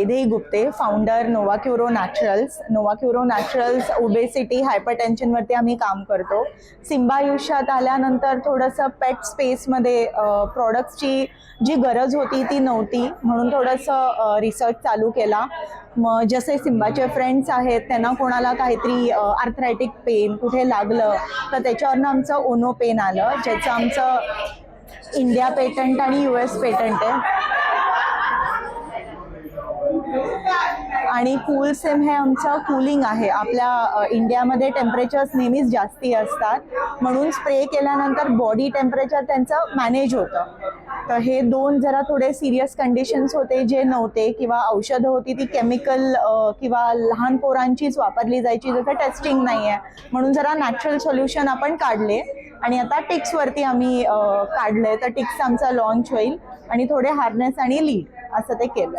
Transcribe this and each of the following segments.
Vaidehi Gupte founder Novacuro naturals Novacuro naturals obesity हायपरटेन्शनवरती आम्ही काम करतो. सिम्बा आयुष्यात आल्यानंतर थोडंसं पेट स्पेसमध्ये प्रॉडक्ट्सची जी गरज होती ती नव्हती. म्हणून थोडंसं रिसर्च चालू केला. मग जसे सिम्बाचे फ्रेंड्स आहेत त्यांना कोणाला काहीतरी आर्थरायटिक पेन कुठे लागलं तर त्याच्यावरनं आमचं ओनो पेन आलं ज्याचं आमचं इंडिया पेटंट आणि यू एस पेटंट आहे. आणि कूल सेम हे आमचं कूलिंग आहे. आपल्या इंडियामध्ये टेम्परेचर्स नेहमीच जास्ती असतात. म्हणून स्प्रे केल्यानंतर बॉडी टेम्परेचर त्यांचं मॅनेज होतं. तर हे दोन जरा थोडे सिरियस कंडिशन्स होते जे नव्हते किंवा औषधं होती ती केमिकल किंवा लहान पोरांचीच वापरली जायची. जसं टेस्टिंग नाही आहे म्हणून जरा नॅचरल सोल्युशन आपण काढले. आणि आता टिक्सवरती आम्ही अ, काढलंय. तर टिक्स आमचा लॉन्च होईल. आणि थोडे हार्नेस आणि लीड असं ते केलं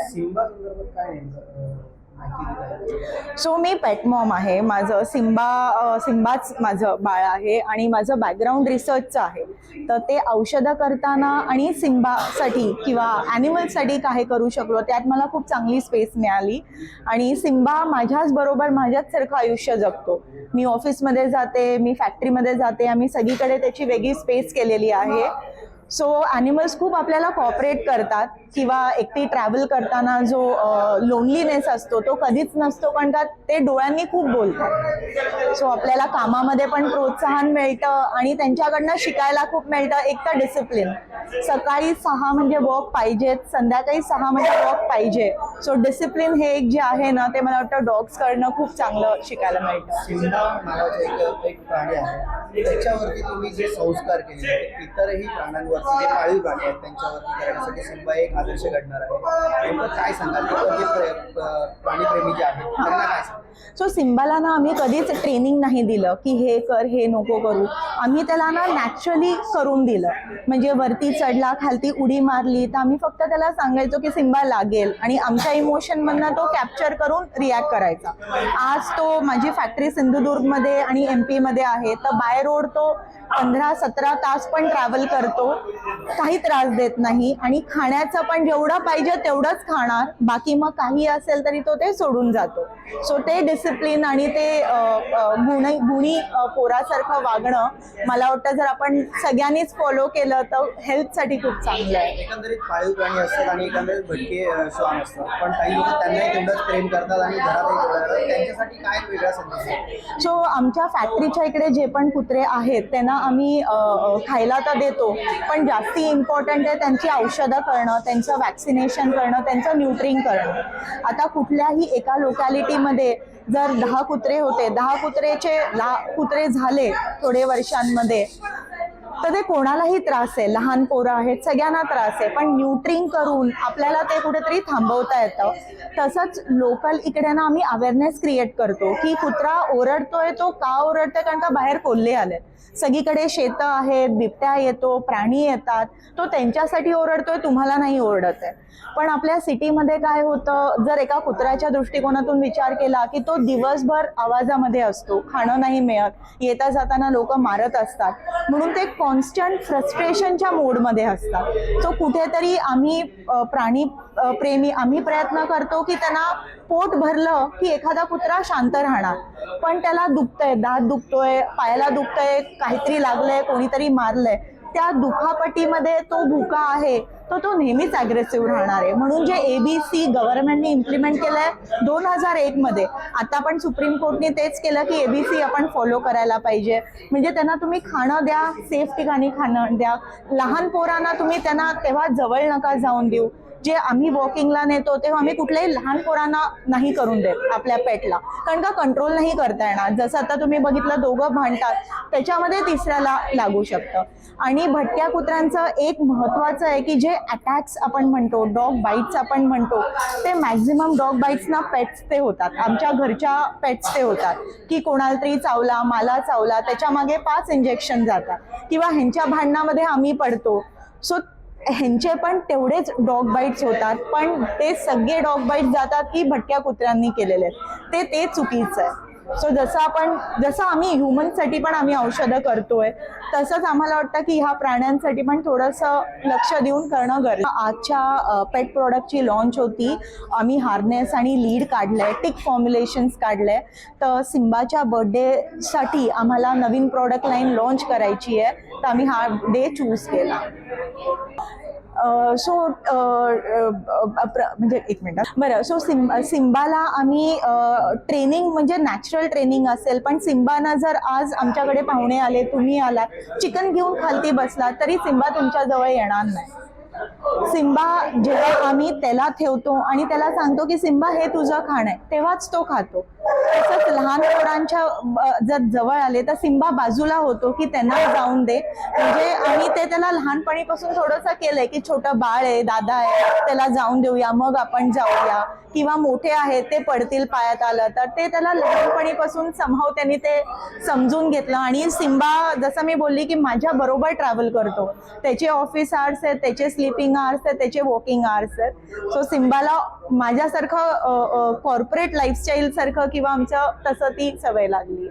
सो मी पेट मॉम आहे. माझं सिम्बा सिंबाच सिम्बाच माझं बाळ आहे आणि माझं बॅकग्राऊंड रिसर्चचं आहे. तर ते औषधं करताना आणि सिम्बासाठी किंवा ॲनिमल्ससाठी काय करू शकलो त्यात मला खूप चांगली स्पेस मिळाली. आणि सिम्बा माझ्याच बरोबर माझ्याचसारखं आयुष्य जगतो. मी ऑफिसमध्ये जाते मी फॅक्टरीमध्ये जाते आम्ही सगळीकडे त्याची वेगळी स्पेस केलेली आहे. सो ॲनिमल्स खूप आपल्याला कॉपरेट करतात. किंवा एकटी ट्रॅव्हल करताना जो लोनलीनेस असतो तो कधीच नसतो पण का ते डोळ्यांनी खूप बोलतात. सो आपल्याला कामामध्ये पण प्रोत्साहन मिळतं आणि त्यांच्याकडनं शिकायला खूप मिळतं. एक तर डिसिप्लिन सकाळी सहा म्हणजे वॉक पाहिजेत संध्याकाळी सहा म्हणजे वॉक पाहिजे. सो डिसिप्लिन हे एक जे आहे ना ते मला वाटतं डॉग्स करणं खूप चांगलं शिकायला मिळतं. एक प्राणी आहे. त्याच्यावरती तुम्ही जे संस्कार केले इतरही प्राण्यांवरती जे पाळीव प्राणी आहेत त्यांच्यावरती करण्यासाठी सिंबा एक आदर्श घडणार आहे. काय सांगाल? प्राणीप्रेमी जे आहेत त्यांना काय सो सिम्बाला ना आम्ही कधीच ट्रेनिंग नाही दिलं की हे कर हे नको करू. आम्ही त्याला ना नॅचरली करून दिलं. म्हणजे वरती चढला खालती उडी मारली तर आम्ही फक्त त्याला सांगायचो की सिम्बा लागेल आणि आमच्या इमोशनमधनं तो कॅप्चर करून रिॲक्ट करायचा. आज तो माझी फॅक्टरी सिंधुदुर्गमध्ये आणि एम पीमध्ये आहे तर बाय रोड तो पंधरा सतरा तास पण ट्रॅव्हल करतो. काही त्रास देत नाही आणि खाण्याचं पण जेवढं पाहिजे तेवढंच खाणार. बाकी मग काही असेल तरी तो ते सोडून जातो. सो ते डिसिप्लिन आणि ते गुणी गुणी पोरासारखं वागणं मला वाटतं जर आपण सगळ्यांनीच फॉलो केलं तर हेल्थसाठी खूप चांगलं आहे. एकंदरीत पाळीव प्राणी असतात आणि एकंदरीत भटके श्वान असतात. पण काही लोक त्यांनाही तेवढंच प्रेम करतात आणि घरातही त्यांच्यासाठी काय वेगळा संदेश सो आमच्या फॅक्टरीच्या इकडे जे पण कुत्रे आहेत त्यांना आम्ही खायला तर देतो. पण जास्ती इम्पॉर्टंट आहे त्यांची औषधं करणं त्यांचं त्यांचं वॅक्सिनेशन करणं त्यांचं न्यूट्रिंग करणं. आता कुठल्याही एका लोकॅलिटीमध्ये जर दहा कुत्रे होते दहा कुत्रेचे दहा कुत्रे झाले थोडे वर्षांमध्ये तर ते कोणालाही त्रास आहे. लहान पोरं आहेत सगळ्यांना त्रास आहे. पण न्यूट्रिंग करून आपल्याला ते कुठेतरी थांबवता येतं. तसंच लोकल इकडे ना आम्ही अवेअरनेस क्रिएट करतो की कुत्रा ओरडतोय तो का ओरडतोय? कारण का बाहेर कोल्हे आलेत. सगळीकडे शेतं आहेत बिबट्या येतो प्राणी येतात. तो त्यांच्यासाठी ओरडतोय तुम्हाला नाही ओरडत आहे. पण आपल्या सिटीमध्ये काय होतं जर एका कुत्र्याच्या दृष्टिकोनातून विचार केला की तो दिवसभर आवाजामध्ये असतो खाणं नाही मिळत येता जाताना लोक मारत असतात. म्हणून ते कॉन्स्टंट फ्रस्ट्रेशनच्या मोडमध्ये असतात. सो कुठेतरी आम्ही प्राणी प्रेमी आम्ही प्रयत्न करतो की त्यांना पोट भरलं की एखादा कुत्रा शांत राहणार. पण त्याला दुखतंय दात दुखतोय पायाला दुखतंय काहीतरी लागलंय कोणीतरी मारलंय. त्या दुखापटीमध्ये तो भुका आहे. तर तो नेहमीच अग्रेसिव्ह राहणार आहे. म्हणून जे ए बी सी गव्हर्नमेंटने इम्प्लिमेंट केलंय दोन हजार एक मध्ये आता पण सुप्रीम कोर्टने तेच केलं की एबीसी आपण फॉलो करायला पाहिजे. म्हणजे त्यांना तुम्ही खाणं द्या सेफ ठिकाणी खाणं द्या. लहान पोरांना तुम्ही त्यांना तेव्हा जवळ नका जाऊन देऊ. जे आम्ही वॉकिंगला नेतो तेव्हा आम्ही कुठल्याही लहान पोरांना नाही करून देत आपल्या पेटला कारण का कंट्रोल नाही करता येणार. जसं आता तुम्ही बघितलं दोघं भांडतात. त्याच्यामध्ये तिसऱ्याला लागू शकतं. आणि भटक्या कुत्र्यांचं एक महत्त्वाचं आहे की जे अटॅक्स आपण म्हणतो डॉग बाईट्स आपण म्हणतो ते मॅक्झिमम डॉग बाईट्सना पेट्स ते होतात. आमच्या घरच्या पेट्स ते होतात. की कोणाला तरी चावला मला चावला त्याच्यामागे पाच इंजेक्शन जातात. किंवा ह्यांच्या भांडणामध्ये आम्ही पडतो. सो ह्यांचे पण तेवढेच डॉग बाईट्स होतात पण ते सगळे डॉग बाईट्स जातात की भटक्या कुत्र्यांनी केलेले आहेत. ते ते चुकीचं आहे. सो जसं आपण जसं आम्ही ह्युमनसाठी पण आम्ही औषधं करतोय तसंच आम्हाला वाटतं की ह्या प्राण्यांसाठी पण थोडंसं लक्ष देऊन करणं गरजेचं आजच्या पेट प्रोडक्टची लॉन्च होती. आम्ही हार्नेस आणि लीड काढलंय टिक फॉर्म्युलेशन्स काढलंय. तर सिम्बाच्या बर्थडेसाठी आम्हाला नवीन प्रॉडक्ट लाईन लॉन्च करायची आहे. तर आम्ही हा डे चूज केला. सो म्हणजे एक मिनिट. बरं सो सिम सिम्बाला आम्ही ट्रेनिंग म्हणजे नॅचरल ट्रेनिंग असेल पण सिम्बाना जर आज आमच्याकडे पाहुणे आले तुम्ही आलात चिकन घेऊन खालती बसला तरी सिम्बा तुमच्याजवळ येणार नाही. सिम्बा जेव्हा आम्ही त्याला ठेवतो आणि त्याला सांगतो की सिम्बा हे तुझं खाणं आहे. तेव्हाच तो खातो. तसंच लहान पोरांच्या जर जवळ आले तर सिम्बा बाजूला होतो की त्यांना जाऊन दे. म्हणजे आम्ही ते त्याला लहानपणीपासून थोडंसं केलंय की छोटं बाळ आहे दादा आहे त्याला जाऊन देऊया मग आपण जाऊया. किंवा मोठे आहेत ते पडतील पायात आलं तर ते त्याला लहानपणीपासून समाव त्यांनी ते समजून घेतलं. आणि सिम्बा जसं मी बोलली की माझ्या बरोबर ट्रॅव्हल करतो. त्याचे ऑफिस आवर्स आहेत त्याचे स्लीपिंग आवर्स आहेत त्याचे वॉकिंग आवर्स आहेत. सो सिम्बाला माझ्यासारखं कॉर्पोरेट लाईफस्टाईल सारखं किंवा आमचं तसं ती सवय लागली.